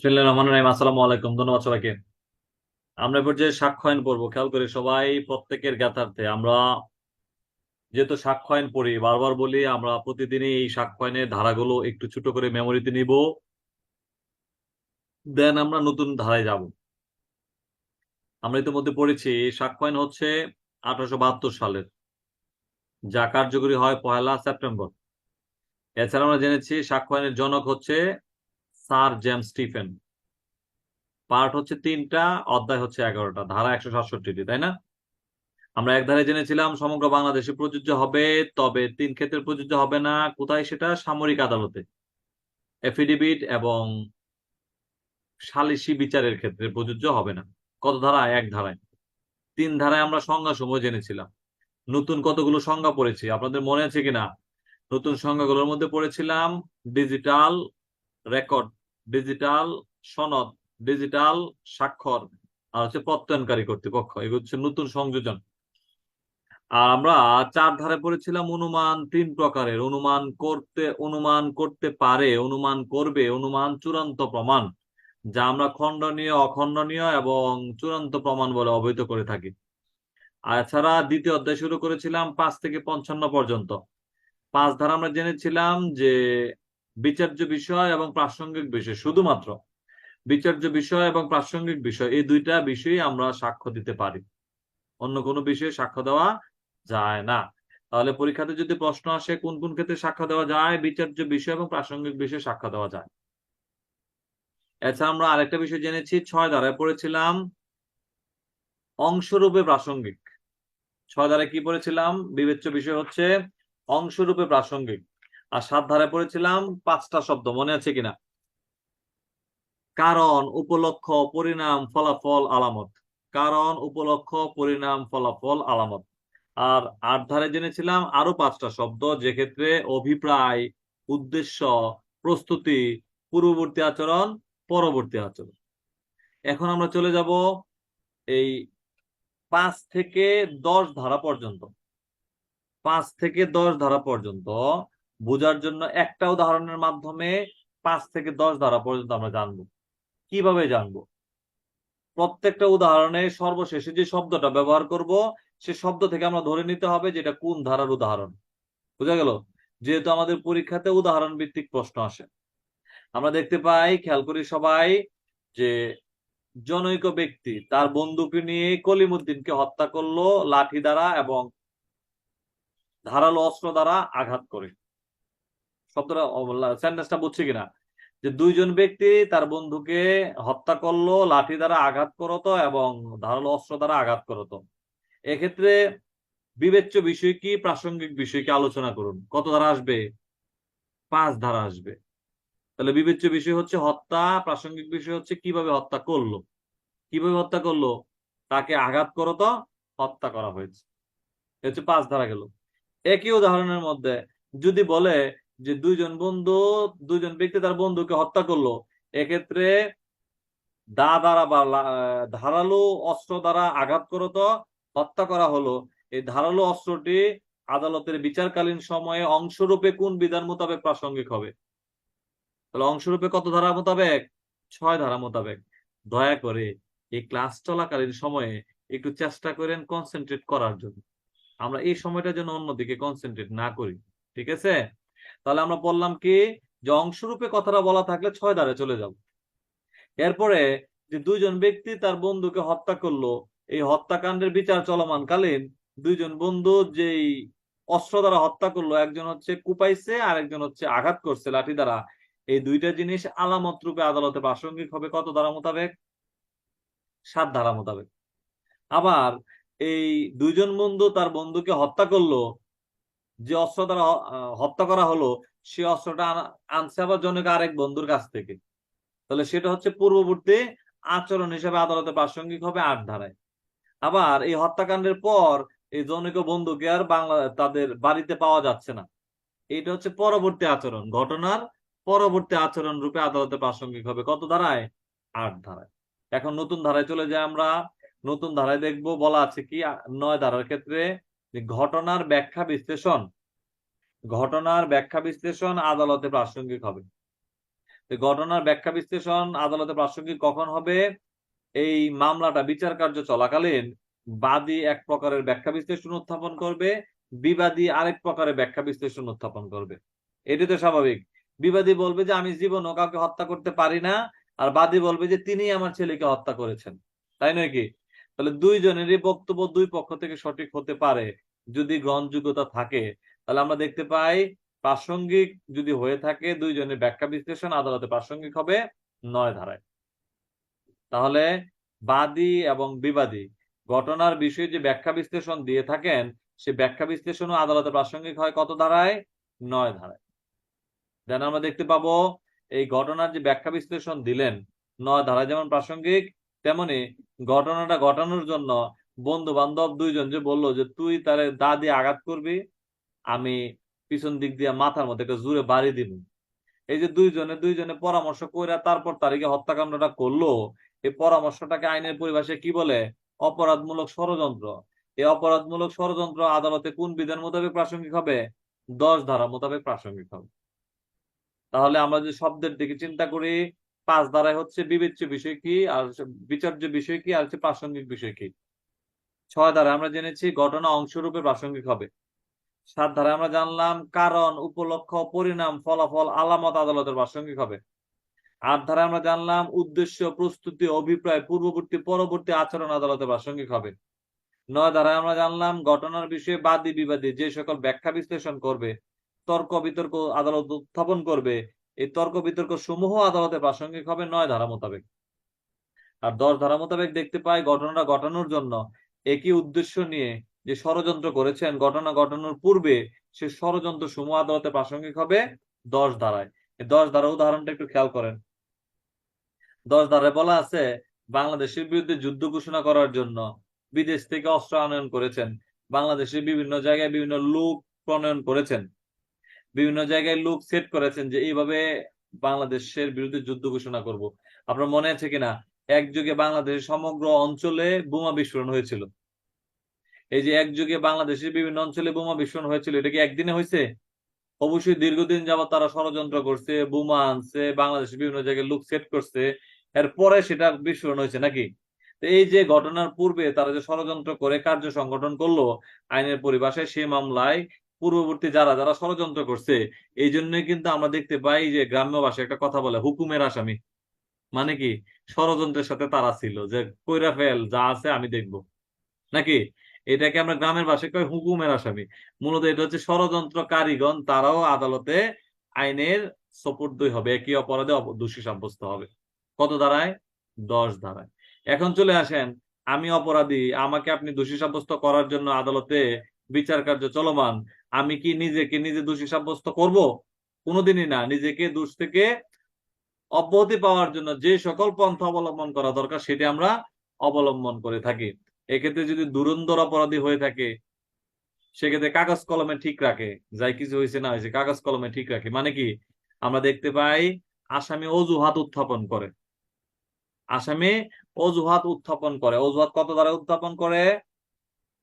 ধারাগুলো একটু ছোট করে মেমোরিতে নিব। দেন আমরা নতুন ধারায় যাব। আমরা ইতিমধ্যে পড়েছি, সাক্ষ্য হচ্ছে আঠারোশো বাহাত্তর সালের, যা কার্যকরী হয় পয়লা সেপ্টেম্বর। এছাড়া আমরা জেনেছি, সাক্ষ্য জনক হচ্ছে স্যার জেমস স্টিফেন। পার্ট হচ্ছে তিনটা, অধ্যায় হচ্ছে এগারোটা। ধারা একশো সাতষট্টিটি, তাই না? আমরা এক ধারে জেনেছিলাম, সমগ্র বাংলাদেশে প্রযোজ্য হবে, তবে তিন ক্ষেত্রে প্রযোজ্য হবে না। কোথায় সেটা? সামরিক আদালতে। এফিডেভিট এবং সালিসি বিচারের ক্ষেত্রে প্রযোজ্য হবে না। কত ধারায় এক ধারায়। তিন ধারায় আমরা সংজ্ঞা সমূহ জেনেছিলাম। নতুন কতগুলো সংজ্ঞা পড়েছি? আপনাদের মনে আছে কিনা? নতুন সংজ্ঞাগুলোর মধ্যে পড়েছিলাম, ডিজিটাল রেকর্ড ডিজিটাল সনদ ডিজিটাল স্বাক্ষর, আর হচ্ছে প্রত্যয়নকারী কর্তৃপক্ষ, এগুলো হচ্ছে নতুন সংযোজন। আর আমরা চার ধারে পড়েছিলাম, অনুমান তিন প্রকারের, অনুমান করতে অনুমান করতে পারে, অনুমান করবে, অনুমান চূড়ান্ত প্রমাণ, যা আমরা খণ্ডনীয়, অখণ্ডনীয় এবং চূড়ান্ত প্রমাণ বলে অবহিত করে থাকি। আর এছাড়া দ্বিতীয় অধ্যায় শুরু করেছিলাম পাঁচ থেকে পঞ্চান্ন পর্যন্ত। পাঁচ ধারা আমরা জেনেছিলাম যে বিচার্য বিষয় এবং প্রাসঙ্গিক বিষয়, শুধুমাত্র বিচার্য বিষয় এবং প্রাসঙ্গিক বিষয়, এই দুইটা বিষয়ে আমরা সাক্ষ্য দিতে পারি। অন্য কোনো বিষয়ে সাক্ষ্য দেওয়া যায় না। তাহলে পরীক্ষাতে যদি প্রশ্ন আসে, কোন কোন ক্ষেত্রে সাক্ষ্য দেওয়া যায়? বিচার্য বিষয় এবং প্রাসঙ্গিক বিষয়ে সাক্ষ্য দেওয়া যায়। এছাড়া আমরা আরেকটা বিষয় জেনেছি, ছয় ধারায় পড়েছিলাম অংশরূপে প্রাসঙ্গিক। ছয় ধারায় কি পড়েছিলাম? বিবেচ্য বিষয় হচ্ছে অংশরূপে প্রাসঙ্গিক। আর সাত ধারে পড়েছিলাম, পাঁচটা শব্দ, মনে আছে কিনা? কারণ, উপলক্ষ, পরিণাম, ফলাফল, আলামত। কারণ, উপলক্ষ, পরিণাম, ফলাফল, আলামত। আর আট ধারে জেনেছিলাম, আরও পাঁচটা শব্দ যে ক্ষেত্রে অভিপ্রায়, উদ্দেশ্য, প্রস্তুতি, পূর্ববর্তী আচরণ, পরবর্তী আচরণ। এখন আমরা চলে যাব এই পাঁচ থেকে দশ ধারা পর্যন্ত। পাঁচ থেকে দশ ধারা পর্যন্ত বোঝার জন্য একটা উদাহরণের মাধ্যমে পাঁচ থেকে দশ ধারা পর্যন্ত আমরা জানব। কীভাবে জানব? প্রত্যেকটা উদাহরণে সর্বশেষে যে শব্দটা ব্যবহার করব, সে শব্দ থেকে আমরা ধরে নিতে হবে যে এটা কোন ধারার উদাহরণ। বুঝা গেল? যেহেতু আমাদের পরীক্ষাতে উদাহরণ ভিত্তিক প্রশ্ন আসে। আমরা দেখতে পাই, খেয়াল করি সবাই, যে জনৈক ব্যক্তি তার বন্ধুকে নিয়ে কলিমুদ্দিনকে হত্যা করল, লাঠি দ্বারা এবং ধারালো অস্ত্র দ্বারা আঘাত করে। শব্দটা বুঝছি কিনা? যে দুইজন ব্যক্তি তার বন্ধুকে হত্যা করল, লাঠি দ্বারা আঘাত করতো এবং ধারালো অস্ত্র দ্বারা আঘাত করতো। এক্ষেত্রে বিবেচ্য বিষয় কি, প্রাসঙ্গিক বিষয় কি আলোচনা করুন। কত ধারা আসবে? পাঁচ ধারা আসবে। তাহলে বিবেচ্য বিষয় হচ্ছে হত্যা, প্রাসঙ্গিক বিষয় হচ্ছে কীভাবে হত্যা করল। কীভাবে হত্যা করল? তাকে আঘাত করতো, হত্যা করা হয়েছে। হচ্ছে পাঁচ ধারা গেল। একই উদাহরণের মধ্যে যদি বলে যে দুইজন বন্ধু, দুইজন ব্যক্তি তার বন্ধুকে হত্যা করল। এক্ষেত্রে দা দ্বারা বা ধারালো অস্ত্র দ্বারা আঘাত করতো হত্যা করা হলো। এই ধারালো অস্ত্রটি আদালতের বিচারকালীন সময়ে অংশরূপে কোন বিধান মোতাবেক প্রাসঙ্গিক হবে? তাহলে অংশরূপে কত ধারা মোতাবেক? ছয় ধারা মোতাবেক। দয়া করে এই ক্লাস চলাকালীন সময়ে একটু চেষ্টা করেন কনসেন্ট্রেট করার জন্য। আমরা এই সময়টা যেন অন্যদিকে কনসেন্ট্রেট না করি, ঠিক আছে? তাহলে আমরা বললাম কি? যে অংশরূপে কথাটা বলা থাকলে ছয় দ্বারে চলে যাব। এরপরে যে দুইজন ব্যক্তি তার বন্ধুকে হত্যা করল, এই হত্যাকাণ্ডের বিচার চলমানকালীন দুইজন বন্ধু যেই অস্ত্র দ্বারা হত্যা করল, একজন হচ্ছে কুপাইছে আর একজন হচ্ছে আঘাত করছে লাঠি দ্বারা। এই দুইটা জিনিস আলামত রূপে আদালতে প্রাসঙ্গিক হবে কত ধারা মোতাবেক? সাত ধারা মোতাবেক। আবার এই দুইজন বন্ধু তার বন্ধুকে হত্যা করল যে অস্ত্র দ্বারা হত্যা করা হলো, সে অস্ত্রটা আনছে আবার জনক আরেক বন্ধুর কাছ থেকে। তাহলে সেটা হচ্ছে পূর্ববর্তী আচরণ হিসেবে আদালতে প্রাসঙ্গিক হবে আট ধারায়। আবার এই হত্যাকাণ্ডের পর এই জনৈক বন্ধুকে আর বাংলা, তাদের বাড়িতে পাওয়া যাচ্ছে না। এটা হচ্ছে পরবর্তী আচরণ। ঘটনার পরবর্তী আচরণ রূপে আদালতে প্রাসঙ্গিক হবে কত ধারায়? আট ধারায়। এখন নতুন ধারায় চলে যায় আমরা। নতুন ধারায় দেখব বলা আছে কি নয় ধারার ক্ষেত্রে ঘটনার ব্যাখ্যা বিশ্লেষণ, ঘটনার ব্যাখ্যা বিশ্লেষণ আদালতে প্রাসঙ্গিক হবে। ঘটনার ব্যাখ্যা বিশ্লেষণ আদালতে প্রাসঙ্গিক কখন হবে? এই মামলাটা বিচার কার্য চলাকালীন বাদী এক প্রকারের ব্যাখ্যা বিশ্লেষণ উত্থাপন করবে, বিবাদী আরেক প্রকারের ব্যাখ্যা বিশ্লেষণ উত্থাপন করবে। এটি তো স্বাভাবিক। বিবাদী বলবে যে, আমি জীবনও কাউকে হত্যা করতে পারি না। আর বাদী বলবে যে তিনি আমার ছেলেকে হত্যা করেছেন। তাই নয় কি? তাহলে দুইজনেরই বক্তব্য দুই পক্ষ থেকে সঠিক হতে পারে। যদি গ্রহণযোগ্যতা থাকে, তাহলে আমরা দেখতে পাই প্রাসঙ্গিক যদি হয়ে থাকে, দুইজনের ব্যাখ্যা বিশ্লেষণ আদালতে প্রাসঙ্গিক হবে নয় ধারায়। তাহলে বাদী এবং বিবাদী ঘটনার বিষয়ে যে ব্যাখ্যা বিশ্লেষণ দিয়ে থাকেন, সে ব্যাখ্যা বিশ্লেষণও আদালতে প্রাসঙ্গিক হয় কত ধারায়? নয় ধারায়। দেন আমরা দেখতে পাবো এই ঘটনার যে ব্যাখ্যা বিশ্লেষণ দিলেন, নয় ধারায় যেমন প্রাসঙ্গিক তেমনি ঘটনাটা ঘটানোর জন্য বন্ধু বান্ধব দুইজন যে বলল যে, তুই তারে দা দিয়ে আঘাত করবি, আমি পিছন দিক দিয়ে মাথার মধ্যে একটা জুড়ে বাড়ি দিব। এই যে দুইজনে দুইজনে পরামর্শ কইরা তারপর তারিখে হত্যাকাণ্ডটা করল, এই পরামর্শটাকে আইনের পরিভাষায় কি বলে? অপরাধমূলক ষড়যন্ত্র। এই অপরাধমূলক ষড়যন্ত্র আদালতে কোন বিধান মোতাবেক প্রাসঙ্গিক হবে? দশ ধারা মোতাবেক প্রাসঙ্গিক হবে। তাহলে আমরা যে শব্দের দিকে চিন্তা করি পাঁচ ধারায় হচ্ছে বিবেচ্য বিষয় কি, আর বিচার্য বিষয় কি, আর হচ্ছে প্রাসঙ্গিক বিষয় কি? ছয় ধারায় আমরা জেনেছি ঘটনা অংশরূপে প্রাসঙ্গিক হবে। সাত ধারায় আমরা জানলাম কারণ, উপলক্ষ, পরিণাম, ফলাফল, আলামত, আদালতের প্রাসঙ্গিক হবে। আট ধারায় আমরা জানলাম উদ্দেশ্য, প্রস্তুতি, অভিপ্রায়, পূর্ববর্তী, পরবর্তী আচরণ আদালতে প্রাসঙ্গিক হবে। নয় ধারায় আমরা জানলাম ঘটনার বিষয়ে বাদী বিবাদী যে সকল ব্যাখ্যা বিশ্লেষণ করবে, তর্ক বিতর্ক আদালত উত্থাপন করবে এই তর্ক বিতর্ক সমূহ আদালতে প্রাসঙ্গিক হবে নয় ধারা মোতাবেক। আর দশ ধারা মোতাবেক দেখতে পাই ঘটনাটা ঘটানোর জন্য একই উদ্দেশ্য নিয়ে যে ষড়যন্ত্র করেছেন, ঘটনা ঘটানোর পূর্বে সে ষড়যন্ত্র সমূহ আদালতে প্রাসঙ্গিক হবে দশ ধারায়। দশ ধারা উদাহরণটা একটু খেয়াল করেন। দশ ধারায় বলা আছে, বাংলাদেশের বিরুদ্ধে যুদ্ধ ঘোষণা করার জন্য বিদেশ থেকে অস্ত্র আনয়ন করেছেন। বাংলাদেশের বিভিন্ন জায়গায় বিভিন্ন লোক প্রণয়ন করেছেন। বিভিন্ন জায়গায় লোক সেট করেছেন যে এইভাবে বাংলাদেশের বিরুদ্ধে যুদ্ধ ঘোষণা করব। আপনার মনে আছে কিনা? এক যুগে বাংলাদেশের সমগ্র অঞ্চলে বোমা বিস্ফোরণ হয়েছিল। এই যে এক যুগে বাংলাদেশের বিভিন্ন অঞ্চলে বোমা বিস্ফোরণ হয়েছিল, এটা কি একদিনে হয়েছে? অবশ্যই দীর্ঘদিন যাবত তারা ষড়যন্ত্র করছে, বোমা আনছে, বাংলাদেশের বিভিন্ন জায়গায় লোক সেট করছে। এরপরে সেটা বিস্ফোরণ হয়েছে নাকি? এই যে ঘটনার পূর্বে তারা যে ষড়যন্ত্র করে কার্য সংগঠন করল, আইনের পরিভাষায় সে মামলায় পূর্ববর্তী যারা যারা ষড়যন্ত্র করছে, এই জন্যই কিন্তু আমরা দেখতে পাই যে গ্রাম্য ভাষায় একটা কথা বলে, হুকুমের আসামি। মানে কি? ষড়যন্ত্রের সাথে তারা ছিল যে, কইরা ফেল, যা আছে আমি দেখব। নাকি? এটাকে আমরা গ্রামের ভাষায় কই, হুকুমের আসামি। মূলত এটা হচ্ছে ষড়যন্ত্র কারিগণ তারাও আদালতে আইনের সপর্দই হবে একই অপরাধে দোষী সাব্যস্ত হবে। কত ধারায়? দশ ধারায়। এখন চলে আসেন, আমি অপরাধী, আমাকে আপনি দোষী সাব্যস্ত করার জন্য আদালতে বিচার কার্য চলমান। আমি কি নিজেকে নিজে দোষী সাব্যস্ত করব? কোনোদিনই না। নিজেকে দোষ থেকে অব্যাহতি পাওয়ার জন্য যে সকল পন্থা অবলম্বন করা দরকার, সেটি আমরা অবলম্বন করে থাকি। এক্ষেত্রে যদি দুরন্দর অপরাধী হয়ে থাকে, সেক্ষেত্রে কাগজ কলমে ঠিক রাখে। যাই কিছু হয়েছে না হয়েছে, কাগজ কলমে ঠিক রাখে। মানে কি? আমরা দেখতে পাই, আসামি অজুহাত উত্থাপন করে। আসামি অজুহাত উত্থাপন করে। অজুহাত কত দ্বারা উত্থাপন করে?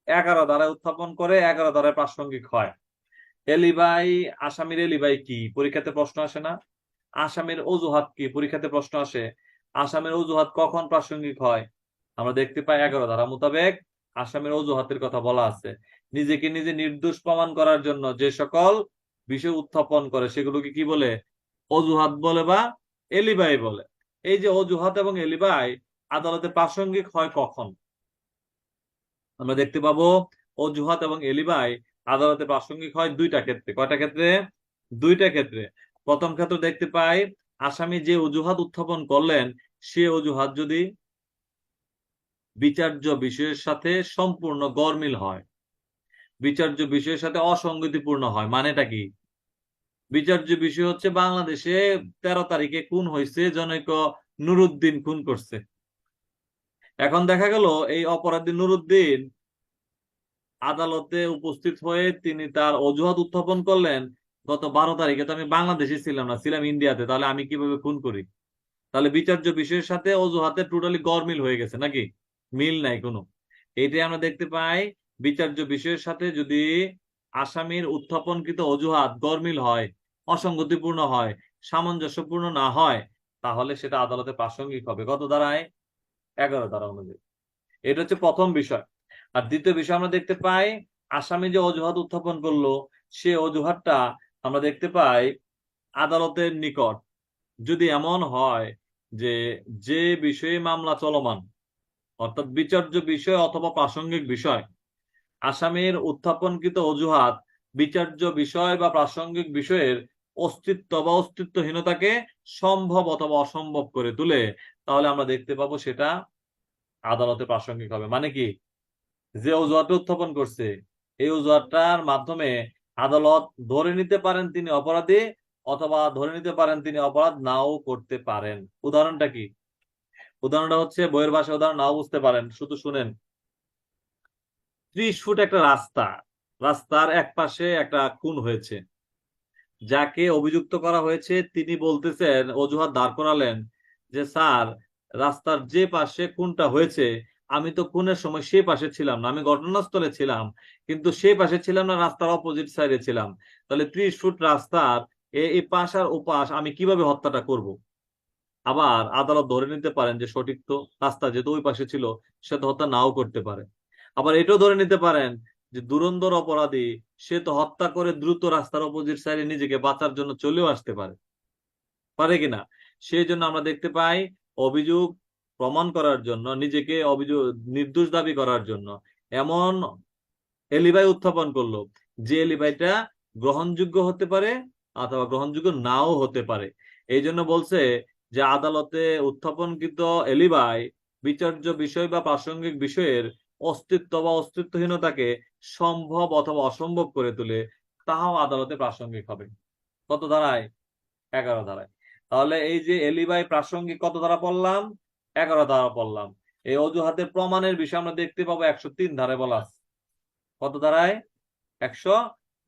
এগারো দ্বারা উত্থাপন করে এগারো দ্বারা প্রাসঙ্গিক হয়। এলিবাই, আসামির এলিবাই কি? পরীক্ষাতে প্রশ্ন আসে না? আসামের অজুহাত কি? পরীক্ষাতে প্রশ্ন আসে, আসামের অজুহাত কখন প্রাসঙ্গিক হয়? আমরা দেখতে পাই এগারো ধারা মোতাবেক আসামের অজুহাতের কথা বলা আছে। নিজেকে নিজে নির্দোষ প্রমাণ করার জন্য যে সকল বিষয় উত্থাপন করে, সেগুলোকে কি বলে? অজুহাত বলে বা এলিবাই বলে। এই যে অজুহাত এবং এলিবাই আদালতে প্রাসঙ্গিক হয় কখন? আমরা দেখতে পাবো অজুহাত এবং এলিবাই আদালতে প্রাসঙ্গিক হয় দুইটা ক্ষেত্রে। কয়টা ক্ষেত্রে? দুইটা ক্ষেত্রে। প্রথম ক্ষেত্রে দেখতে পাই, আসামি যে অজুহাত উত্থাপন করলেন, সে অজুহাত যদি বিচার্য বিষয়ের সাথে সম্পূর্ণ গরমিল হয়, বিচার্য বিষয়ের সাথে অসঙ্গতিপূর্ণ হয়, মানেটা কি? বিচার্য বিষয় হচ্ছে বাংলাদেশে তেরো তারিখে খুন হয়েছে, জনৈক নুরুদ্দিন খুন করছে। এখন দেখা গেল এই অপরাধী নুরুদ্দিন আদালতে উপস্থিত হয়ে তিনি তার অজুহাত উত্থাপন করলেন। গত বারো তারিখে তো আমি বাংলাদেশে ছিলাম না, ছিলাম ইন্ডিয়াতে, তাহলে আমি কীভাবে খুন করি? তাহলে বিচার্য বিষয়ের সাথে অজুহাতে টোটালি গরমিল হয়ে গেছে নাকি? মিল নাই কোনো। এইটাই আমরা দেখতে পাই, বিচার্য বিষয়ের সাথে যদি আসামির উত্থাপনকৃত অজুহাত গরমিল হয়, অসঙ্গতিপূর্ণ হয়, সামঞ্জস্যপূর্ণ না হয়, তাহলে সেটা আদালতে প্রাসঙ্গিক হবে। কত ধারায় এগারো ধারা অনুযায়ী। এটা হচ্ছে প্রথম বিষয়। আর দ্বিতীয় বিষয় আমরা দেখতে পাই, আসামি যে অজুহাত উত্থাপন করল, সে অজুহাতটা আমরা দেখতে পাই আদালতের নিকট। যদি এমন হয় যে যে বিষয়ে মামলা চলমান, অর্থাৎ বিচার্য বিষয় অথবা প্রাসঙ্গিক বিষয়, আসামির উত্থাপনকৃত অজুহাত বিচার্য বিষয় বা প্রাসঙ্গিক বিষয়ের অস্তিত্ব বা অস্তিত্বহীনতাকে সম্ভব অথবা অসম্ভব করে তুলে তাহলে আমরা দেখতে পাবো সেটা আদালতে প্রাসঙ্গিক হবে। মানে কি? যে অজুহাতটা উত্থাপন করছে, এই অজুহাতটার মাধ্যমে আদালত ধরে নিতে পারেন তিনি অপরাধী অথবা ধরে নিতে পারেন তিনি অপরাধ নাও করতে পারেন। উদাহরণটা কি? উদাহরণটা হচ্ছে বইয়ের ভাষায় উদাহরণ, নাও বুঝতে পারেন। শুধু শুনেন। ত্রিশ ফুট একটা রাস্তা, রাস্তার এক পাশে একটা খুন হয়েছে। যাকে অভিযুক্ত করা হয়েছে, তিনি বলতেছেন, অজুহাত দাঁড় করালেন। যে, স্যার, রাস্তার যে পাশে কোনটা হয়েছে, আমি তো খুনের সময় সেই পাশে ছিলাম না, আমি ঘটনাস্থলে ছিলাম, কিন্তু সেই পাশে ছিলাম না, রাস্তার অপোজিট সাইডে ছিলাম। তাহলে ত্রিশ ফুট রাস্তার এই পাশ আর ওপাশ আমি কীভাবে হত্যাটা করব। আবার আদালত ধরে নিতে পারেন যে, সঠিক তো রাস্তা যেহেতু ওই পাশে ছিল, সে তো হত্যা নাও করতে পারে। আবার এটাও ধরে নিতে পারেন যে দুরন্দর অপরাধী, সে তো হত্যা করে দ্রুত রাস্তার অপোজিট সাইডে নিজেকে বাঁচার জন্য চলেও আসতে পারে। পারে কিনা সেই জন্য আমরা দেখতে পাই অভিযোগ প্রমাণ করার জন্য, নিজেকে অভিযোগ, নির্দোষ দাবি করার জন্য। এমন এলিবাই উত্থাপন করল, যে এলিবাইটা গ্রহণযোগ্য হতে পারে অথবা গ্রহণযোগ্য নাও হতে পারে। এই জন্য বলছে যে আদালতে উত্থাপনকৃত এলিবাই বিচার্য বিষয় বা প্রাসঙ্গিক বিষয়ের অস্তিত্ব বা অস্তিত্বহীনতাকে সম্ভব অথবা অসম্ভব করে তুলে, তাহাও আদালতে প্রাসঙ্গিক হবে। কত ধারায়? এগারো ধারায়। তাহলে এই যে এলিবাই প্রাসঙ্গিক কত ধারা পড়লাম? এগারো ধারা পড়লাম। এই অজুহাতের প্রমাণের বিষয়ে আমরা দেখতে পাবো একশো তিন ধারায় বলা আছে কত ধারায়? একশো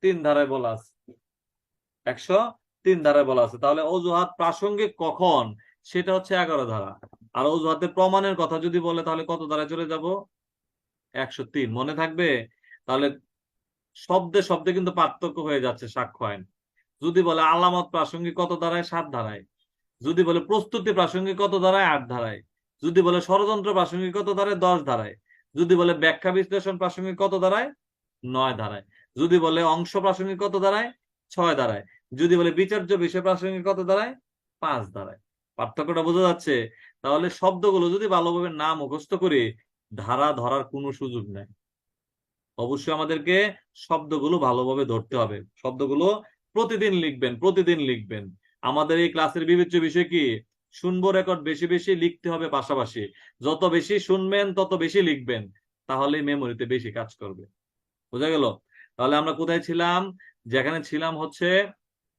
তিন ধারায় বলা একশো তিন ধারায় বলা আছে তাহলে অজুহাত প্রাসঙ্গিক কখন? সেটা হচ্ছে এগারো ধারা। আর অজুহাতের প্রমাণের কথা যদি বলে, তাহলে কত ধারায় চলে যাব? একশো তিন। মনে থাকবে? তাহলে শব্দে শব্দে কিন্তু পার্থক্য হয়ে যাচ্ছে সাক্ষ্য আইন। যদি বলে আলামত প্রাসঙ্গিক কত ধারায়? সাত ধারায়। যদি বলে প্রস্তুতি প্রাসঙ্গিক কত ধারায়? আট ধারায়। যদি বলে ষড়যন্ত্র প্রাসঙ্গিক কত ধারায়? দশ ধারায়। যদি বলে ব্যাখ্যা বিশ্লেষণ প্রাসঙ্গিক কত ধারায়? নয় ধারায়। যদি বলে অংশ প্রাসঙ্গিক কত ধারায়? ছয় ধারায়। যদি বলে বিচার্য বিষয় প্রাসঙ্গিক কত ধারায়? পাঁচ ধারায়। পার্থক্যটা বোঝা যাচ্ছে? তাহলে শব্দগুলো যদি ভালোভাবে না মুখস্থ করি, ধারা ধরার কোনো সুযোগ নেই। অবশ্যই আমাদেরকে শব্দগুলো ভালোভাবে ধরতে হবে। শব্দগুলো প্রতিদিন লিখবেন প্রতিদিন লিখবেন। আমাদের এই ক্লাসের বিবেচ্য বিষয় কি? শুনব রেকর্ড বেশি বেশি লিখতে হবে পাশাপাশি। যত বেশি শুনবেন, তত বেশি লিখবেন। তাহলে মেমোরিতে বেশি কাজ করবে। বোঝা গেল? তাহলে আমরা কোথায় ছিলাম? যেখানে ছিলাম হচ্ছে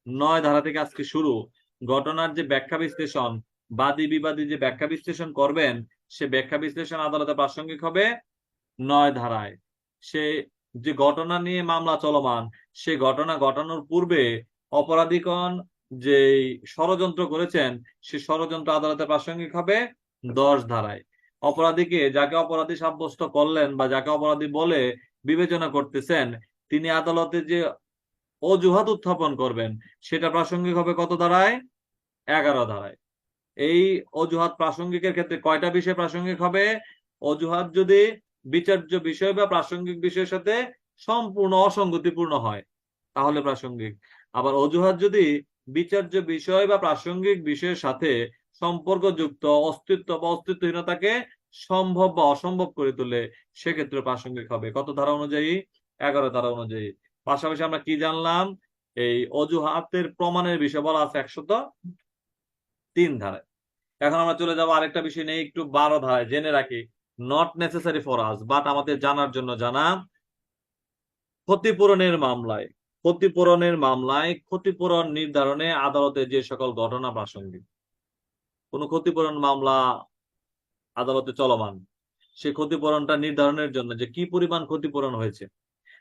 নয় ধারা থেকে আজকে শুরু। ঘটনার যে ব্যাখ্যা বিশ্লেষণ, বাদী বিবাদী যে ব্যাখ্যা বিশ্লেষণ করবেন, সে ব্যাখ্যা বিশ্লেষণ আদালতে প্রাসঙ্গিক হবে নয় ধারায়। সে যে ঘটনা নিয়ে মামলা চলমান, সে ঘটনা ঘটানোর পূর্বে অপরাধীগণ যে ষড়যন্ত্র করেছেন, সে ষড়যন্ত্র আদালতে প্রাসঙ্গিক হবে দশ ধারায়। অপরাধীকে যাকে অপরাধী সাব্যস্ত করলেন বা যাকে অপরাধী বলে বিবেচনা করতেছেন, তিনি আদালতে যে অজুহাত উত্থাপন করবেন, সেটা প্রাসঙ্গিক হবে কত ধারায়? এগারো ধারায়। এই অজুহাত প্রাসঙ্গিকের ক্ষেত্রে কয়টা বিষয় প্রাসঙ্গিক হবে? অজুহাত যদি বিচার্য বিষয় বা প্রাসঙ্গিক বিষয়ের সাথে সম্পূর্ণ অসঙ্গতিপূর্ণ হয়, তাহলে প্রাসঙ্গিক। আবার অজুহাত যদি বিচার্য বিষয় বা প্রাসঙ্গিক বিষয়ের সাথে সম্পর্কযুক্ত, অস্তিত্ব বা অস্তিত্বহীনতাকে সম্ভব বা অসম্ভব করে তোলে সেক্ষেত্রে প্রাসঙ্গিক হবে। কত ধারা অনুযায়ী? এগারো ধারা অনুযায়ী। পাশাপাশি আমরা কি জানলাম? এই অজুহাতের প্রমাণের বিষয় বলা আছে একশত তিন ধারায়। এখন আমরা চলে যাব আরেকটা বিষয় নেই একটু বারো ধারায়। জেনে রাখি not necessary for us but আমাদের জানার জন্য জানা ক্ষতিপূরণের মামলায়। ক্ষতিপূরণের মামলায় ক্ষতিপূরণ নির্ধারণে আদালতে যে সকল ঘটনা প্রাসঙ্গিক, কোন ক্ষতিপূরণ মামলা আদালতে চলমান সে ক্ষতিপূরণটা নির্ধারণের জন্য যে কি পরিমাণ ক্ষতিপূরণ হয়েছে,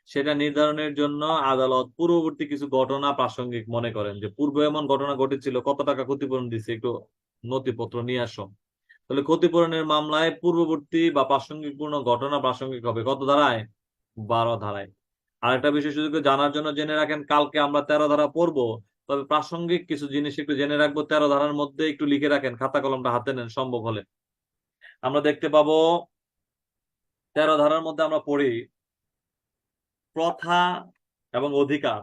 সেটা নির্ধারণের জন্য আদালত পূর্ববর্তী কিছু ঘটনা প্রাসঙ্গিক মনে করেন যে পূর্বে এমন ঘটনা ঘটেছিল, কত টাকা ক্ষতিপূরণ দিচ্ছে একটু নথিপত্র নিয়ে আসো। তাহলে ক্ষতিপূরণের মামলায় পূর্ববর্তী বা প্রাসঙ্গিক পূর্ণ ঘটনা প্রাসঙ্গিক হবে কত ধারায়? বারো ধারায়। আরেকটা বিষয় শুধু জানার জন্য জেনে রাখেন, কালকে আমরা তেরো ধারা পড়ব, তবে প্রাসঙ্গিক কিছু জিনিস একটু জেনে রাখব, তেরো ধারার মধ্যে একটু লিখে রাখেন, খাতা কলমটা হাতে নেন, সম্ভব হলে। আমরা দেখতে পাবো, তেরো ধারার মধ্যে আমরা পড়ি, প্রথা এবং অধিকার,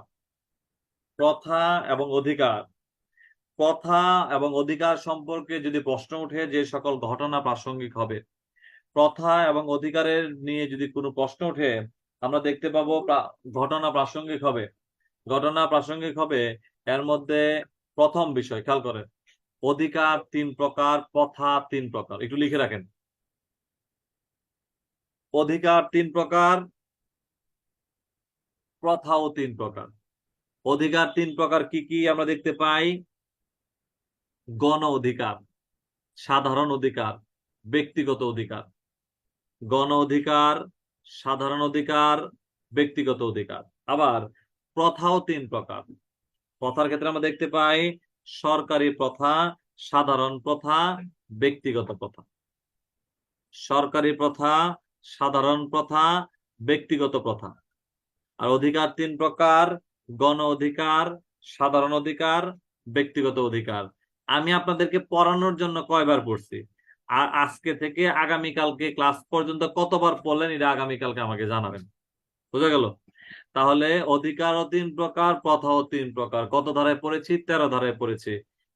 প্রথা এবং অধিকার, প্রথা এবং অধিকার সম্পর্কে যদি প্রশ্ন ওঠে যে সকল ঘটনা প্রাসঙ্গিক হবে, প্রথা এবং অধিকারের নিয়ে যদি কোনো প্রশ্ন ওঠে আমরা দেখতে পাবো ঘটনা প্রাসঙ্গিক হবে। ঘটনা প্রাসঙ্গিক হবে এর মধ্যে প্রথম বিষয়, খেয়াল করেন। অধিকার তিন প্রকার প্রথা তিন প্রকার, একটু লিখে রাখেন। অধিকার তিন প্রকার প্রথাও তিন প্রকার। অধিকার তিন প্রকার কি কি আমরা দেখতে পাই? গণ অধিকার, সাধারণ অধিকার, ব্যক্তিগত অধিকার। গণ অধিকার সাধারণ অধিকার, ব্যক্তিগত অধিকার। আবার প্রথাও তিন প্রকার। প্রথার ক্ষেত্রে আমরা দেখতে পাই সরকারি প্রথা, সাধারণ প্রথা, ব্যক্তিগত প্রথা। সরকারি প্রথা, সাধারণ প্রথা, ব্যক্তিগত প্রথা। আর অধিকার তিন প্রকার, গণ অধিকার, সাধারণ অধিকার, ব্যক্তিগত অধিকার। আমি আপনাদেরকে পড়ানোর জন্য কয়বার পড়ছি? আর আজকে থেকে আগামীকালকে ক্লাস পর্যন্ত কতবার পড়লেন, এটা আগামীকালকে আমাকে জানাবেন। বুঝা গেল? তাহলে অধিকারও তিন প্রকার প্রথাও তিন প্রকার। কত ধারায় পড়েছি? তেরো ধারায় পড়েছি।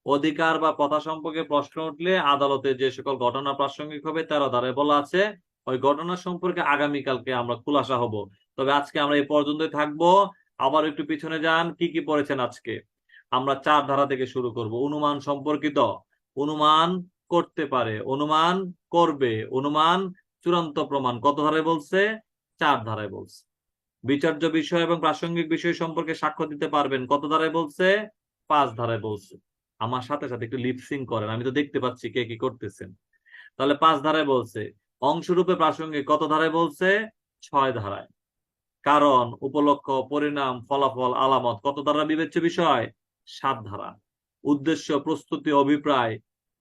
অধিকার বা প্রথা সম্পর্কে প্রশ্ন উঠলে আদালতে যে সকল ঘটনা প্রাসঙ্গিক হবে, তেরো ধারায় বলা আছে, ওই ঘটনা সম্পর্কে আগামীকালকে আমরা খুলাসা হব। তবে আজকে আমরা এই পর্যন্তই থাকব। আবার একটু পিছনে যান, কি কি পড়েছেন আজকে? আমরা চার ধারা থেকে শুরু করব। অনুমান সম্পর্কিত। অনুমান করতে পারে। অনুমান করবে। অনুমান চূড়ান্ত প্রমাণ কত ধারায় বলছে? চার ধারায় বলছে। বিচার্য বিষয় এবং প্রাসঙ্গিক বিষয় সম্পর্কে সাক্ষ্য দিতে পারবেন কত ধারায় বলছে? পাঁচ ধারায় বলছে। আমার সাথে সাথে একটু লিপসিং করেন, আমি তো দেখতে পাচ্ছি কে কি করতেছেন। তাহলে পাঁচ ধারায় বলছে, অংশরূপে প্রাসঙ্গিক কত ধারায় বলছে? ছয় ধারায়। কারণ, উপলক্ষ, পরিণাম, ফলাফল, আলামত কত ধারা বিবেচ্য বিষয়? সাত ধারা। উদ্দেশ্য, প্রস্তুতি, অভিপ্রায়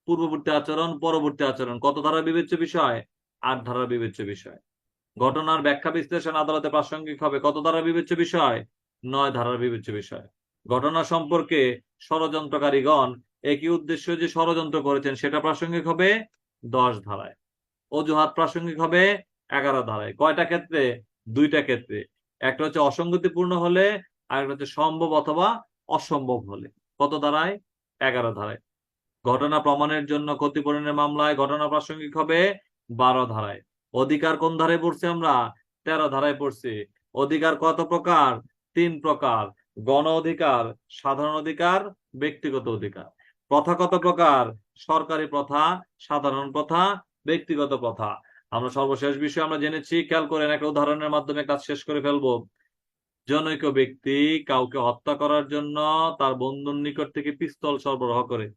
পূর্ববর্তী আচরণ, পরবর্তী আচরণ। কত ধারা বিবেচ্য বিষয়? আট ধারা বিবেচ্য বিষয়। ঘটনার ব্যাখ্যা বিশ্লেষণ আদালতে প্রাসঙ্গিক হবে। কত ধারা বিবেচ্য বিষয়? নয় ধারার বিবেচ্য বিষয়। ঘটনা সম্পর্কে ষড়যন্ত্রকারীগণ একই উদ্দেশ্য যে ষড়যন্ত্র করেছেন, সেটা প্রাসঙ্গিক হবে দশ ধারায়। অজুহাত প্রাসঙ্গিক হবে এগারো ধারায়। কয়টা ক্ষেত্রে? দুইটা ক্ষেত্রে। একটা হচ্ছে অসঙ্গতিপূর্ণ হলে আর একটা হচ্ছে সম্ভব অথবা অসম্ভব হলে। কত ধারায়? এগারো ধারায়। ঘটনা প্রমাণের জন্য ক্ষতিপূরণের মামলায় ঘটনা প্রাসঙ্গিক হবে বারো ধারায়। অধিকার কোন ধারায় পড়ছি আমরা? তেরো ধারায় পড়ছি। অধিকার কত প্রকার? তিন প্রকার। গণ অধিকার, সাধারণ অধিকার, ব্যক্তিগত অধিকার। প্রথা কত প্রকার? সরকারি প্রথা, সাধারণ প্রথা, ব্যক্তিগত প্রথা। আমরা সর্বশেষ বিষয় আমরা জেনেছি, খেয়াল করেন, একটা উদাহরণের মাধ্যমে কাজ শেষ করে ফেলব। জনৈক ব্যক্তি কাউকে হত্যা করার জন্য তার বন্ধুর নিকট থেকে পিস্তল সরবরাহ করে।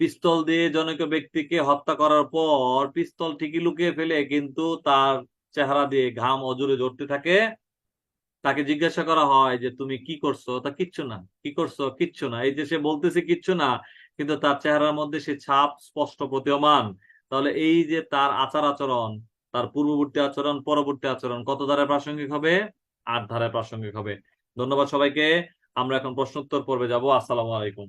পিস্তল দিয়ে জনৈক ব্যক্তিকে হত্যা করার পর পিস্তল ঠিকই লুকিয়ে ফেলে, কিন্তু তার চেহারা দিয়ে ঘাম অজুরে ঝরতে থাকে। তাকে জিজ্ঞাসা করা হয় যে, তুমি কি করছ? তা কিচ্ছু না। কি করছ? কিচ্ছু না। এই যে সে বলতেছে কিচ্ছু না, কিন্তু তার চেহারার মধ্যে সে ছাপ স্পষ্ট প্রতীয়মান। তাহলে এই যে তার আচার আচরণ, তার পূর্ববর্তী আচরণ, পরবর্তী আচরণ কত ধারায় প্রাসঙ্গিক হবে? আট ধারায় প্রাসঙ্গিক হবে। ধন্যবাদ সবাইকে। আমরা এখন প্রশ্নোত্তর পর্বে যাব। আসসালামু আলাইকুম।